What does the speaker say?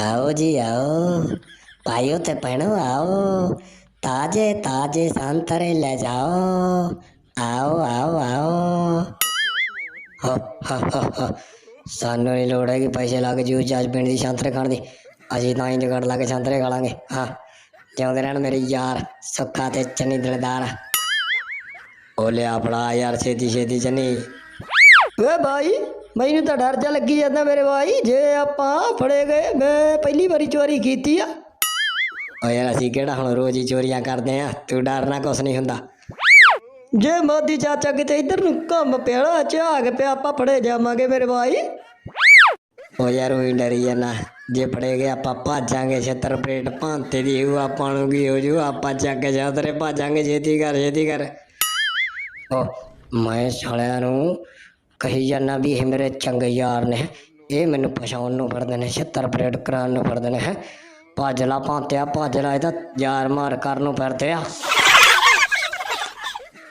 ਆਓ ਜੀ ਆਓ। ਭਾਈਓ ਤੇ ਭੈਣੋ ਆਓ। ਤਾਜੇ ਤਾਜੇ ਸੰਤਰੇ ਲੈ ਜਾਓ। ਆਓ ਆਓ ਆਓ। ਸਾਨੂੰ ਨਹੀਂ ਲੋੜ ਹੈਗੀ ਪੈਸੇ ਲਾ ਕੇ ਜੂਸ ਜਾਜ ਪੀਣ ਦੀ ਸੰਤਰੇ ਖਾਣ ਦੀ। ਅਸੀਂ ਤਾਂ ਹੀ ਜਗੜ ਲਾ ਕੇ ਸੰਤਰੇ ਖਾ ਲਾਂਗੇ। ਹਾਂ, ਜਿਉਂਦੇ ਰਹਿਣ ਮੇਰੇ ਯਾਰ ਸੁੱਖਾ ਤੇ ਚੰਨੀ ਦਿਲਦਾਰ। ਉਹ ਲਿਆ ਫੜਾ ਯਾਰ ਛੇਤੀ ਛੇਤੀ ਚੰਨੀ। ਓਏ ਭਾਈ ਮੈਨੂੰ ਤਾਂ ਡਰ ਜਾ ਲੱਗੀ ਜਾਂਦਾ ਮੇਰੇ ਭਾਈ ਜੇ ਆਪਾਂ ਫੜੇ ਗਏ ਮੈਂ ਪਹਿਲੀ ਵਾਰੀ ਚੋਰੀ ਕੀਤੀ ਆ। ਓ ਯਾਰ ਅਸੀਂ ਕਿਹੜਾ ਹੁਣ ਰੋਜ਼ ਹੀ ਚੋਰੀਆਂ ਕਰਦੇ ਆ? ਤੂੰ ਡਰਨਾ ਕੁਛ ਨਹੀਂ ਹੁੰਦਾ। ਜੇ ਮੋਦੀ ਚਾਚਾ ਕਿਤੇ ਇੱਧਰ ਨੂੰ ਕੰਮ ਪਿਆੜਾ ਝਾਗ ਪਿਆ ਆਪਾਂ ਫੜੇ ਜਾਵਾਂਗੇ ਮੇਰੇ ਭਾਈ ਓ ਯਾਰ ਉਹੀ ਡਰੀ ਜਾਣਾ ਜੇ ਫੜੇ ਗਏ ਆਪਾਂ ਭਾਜਾਂਗੇ ਛੱਤਰ ਪਲੇਟ ਭਾਂਤੇ ਦੀ ਹੋਊ ਆਪਾਂ ਨੂੰ ਕੀ ਹੋ ਜੂ? ਆਪਾਂ ਚੱਕ ਕੇ ਜਾਤਰੇ ਭਾਜਾਂਗੇ ਛੇਤੀ ਕਰ ਛੇਤੀ ਕਰ। ਓ ਮੈਂ ਸਾਲਿਆਂ ਨੂੰ ਕਹੀ ਜਾਂਦਾ ਵੀ ਇਹ ਮੇਰੇ ਚੰਗੇ ਯਾਰ ਨੇ। ਇਹ ਮੈਨੂੰ ਪਛਾਉਣ ਨੂੰ ਫਿਰਦੇ ਨੇ, ਛੱਤਰ ਪਰੇਡ ਕਰਾਉਣ ਨੂੰ ਫਿਰਦੇ ਨੇ। ਹੈ? ਭੱਜ ਭਾਂਤਿਆ, ਭਾਜਲਾ ਇਹਦਾ ਯਾਰ ਮਾਰ ਕਰਨ ਨੂੰ ਫਿਰਦੇ ਆ।